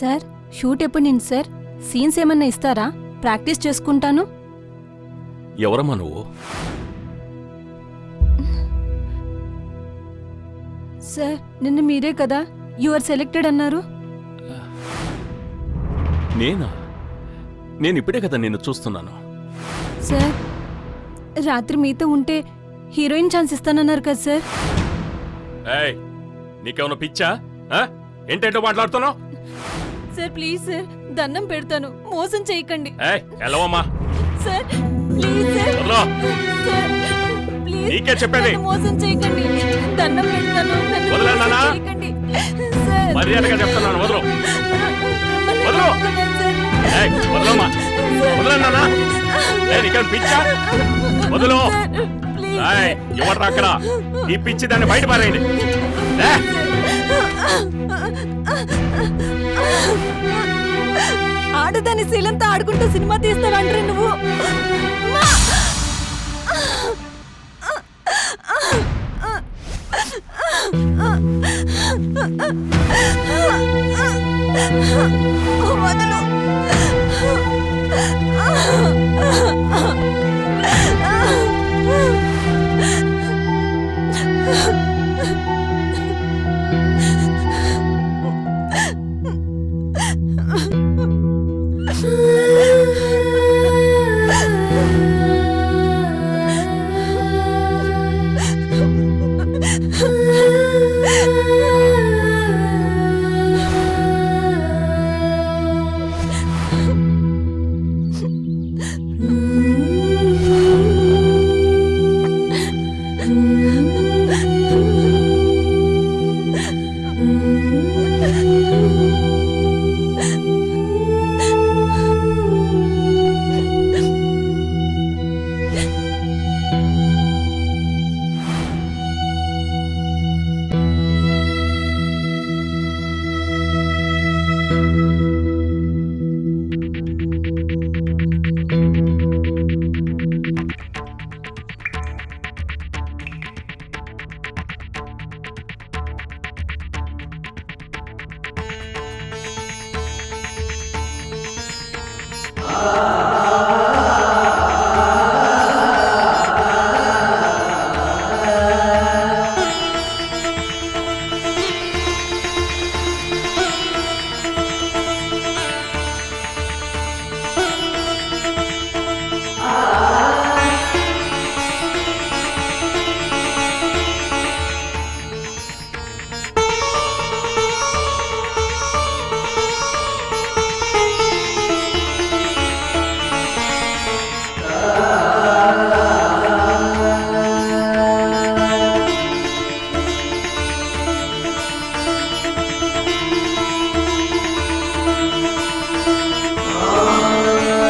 Sir? Shoot ఎప్పుడు నేను sir? Scenes ఏమన్నా ఇస్తారా? ప్రాక్టీస్ చేసుకుంటాను. ఎవరమ్మా నువ్వు? సార్ నిన్న మీరే కదా? యు ఆర్ సెలెక్టెడ్ అన్నారు. నేనా? నేను ఇప్పుడే కదా నిన్ను చూస్తున్నాను. సార్ రాత్రి మీతో ఉంటే హీరోయిన్ ఛాన్స్ ఇస్తానన్నారు కదా సార్. ఏయ్ నీకేమన్నా పిచ్చా? ఆ? ఏంటంటో మాట్లాడుతున్నావు? సార్ ప్లీజ్ సార్ దండం పెడతాను. మోసం చేయకండి. ఏయ్ వెళ్ళవమ్మా. Sir please sir. వదలో. Sir please నీకే చెప్పేది. నన్ను మోసం చేయకండి. దండం పెడతాను. చేయకండి. సార్. మర్యాదగా చెప్తున్నాను వదలు. వదలు. ఏయ్ వదలమ్మా. ఏయ్ నీకేమైనా పిచ్చా? వదలు. సార్, ప్లీజ్ ఏయ్ ఎవరు అక్కడ? ఈ పిచ్చి దాన్ని బయట పారేయండి. ఏ, ఆడదాని శీలంతో ఆడుకుంటూ సినిమా తీస్తావంటే నువ్వు అమ్మా! 아! Allah.